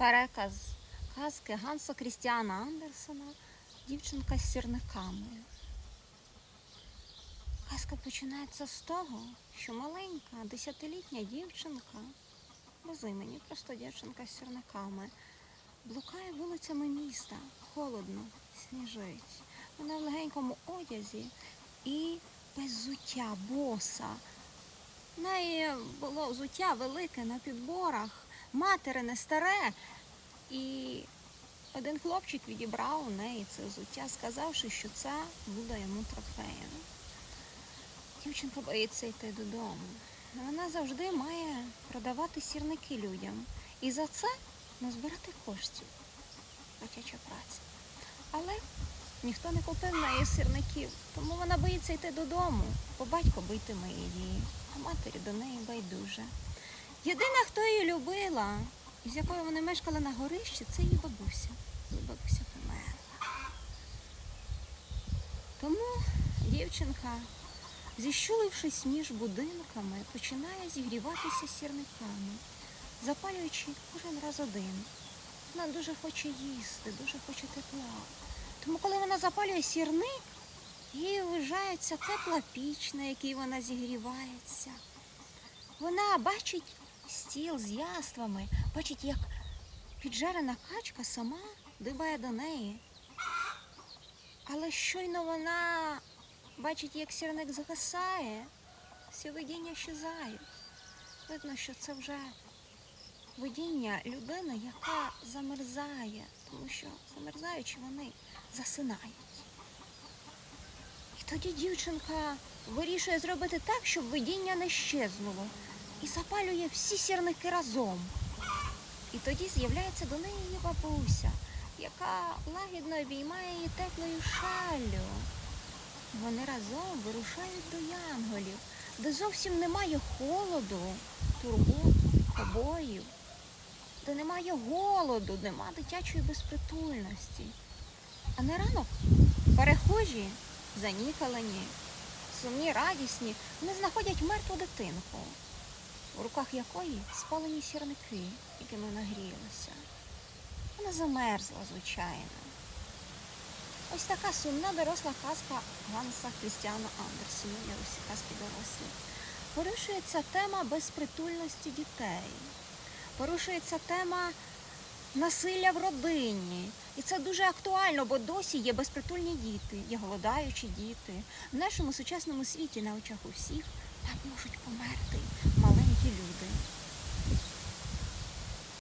переказ казки Ганса Крістіана Андерсена Дівчинка з сірниками. Казка починається з того, що маленька десятилітня дівчинка, без імені, просто дівчинка з сірниками, блукає вулицями міста, холодно, сніжить. Вона в легенькому одязі і без взуття, боса. В неї було взуття велике на підборах, материне старе. І один хлопчик відібрав у неї це взуття, сказавши, що це буде йому трофеєм. Дівчинка боїться йти додому. Вона завжди має продавати сірники людям. І за це назбирати коштів. Дитяча праця. Але ніхто не купив неї сірників, тому вона боїться йти додому, бо батько битиме її, а матері до неї байдуже. Єдина, хто її любила, з якою вони мешкали на горищі, це її бабуся. Але бабуся померла. Тому дівчинка, зіщулившись між будинками, починає зігріватися сірниками, запалюючи кожен раз один. Вона дуже хоче їсти, дуже хоче тепла. Тому, коли вона запалює сірник, їй вважається тепла піч, на якій вона зігрівається. Вона бачить стіл з яствами, бачить, як піджарена качка сама дибає до неї. Але щойно вона бачить, як сірник згасає, всі видіння щезають. Видно, що це вже видіння людини, яка замерзає, тому що замерзаючи вони засинають. І тоді дівчинка вирішує зробити так, щоб видіння не щезнуло, і запалює всі сірники разом. І тоді з'являється до неї її бабуся, яка лагідно обіймає її теплою шаллю. Вони разом вирушають до янголів, де зовсім немає холоду, турбот, побоїв, де немає голоду, нема дитячої безпритульності. А на ранок перехожі, занікалені, сумні, радісні, вони знаходять мертву дитинку, у руках якої спалені сірники, якими вона грілася. Вона замерзла, звичайно. Ось така сумна доросла казка Ганса Крістіана Андерсона, я усі казки дорослі. Порушується тема безпритульності дітей. Порушується тема насилля в родині. І це дуже актуально, бо досі є безпритульні діти, є голодаючі діти. В нашому сучасному світі на очах у всіх так можуть померти такі люди.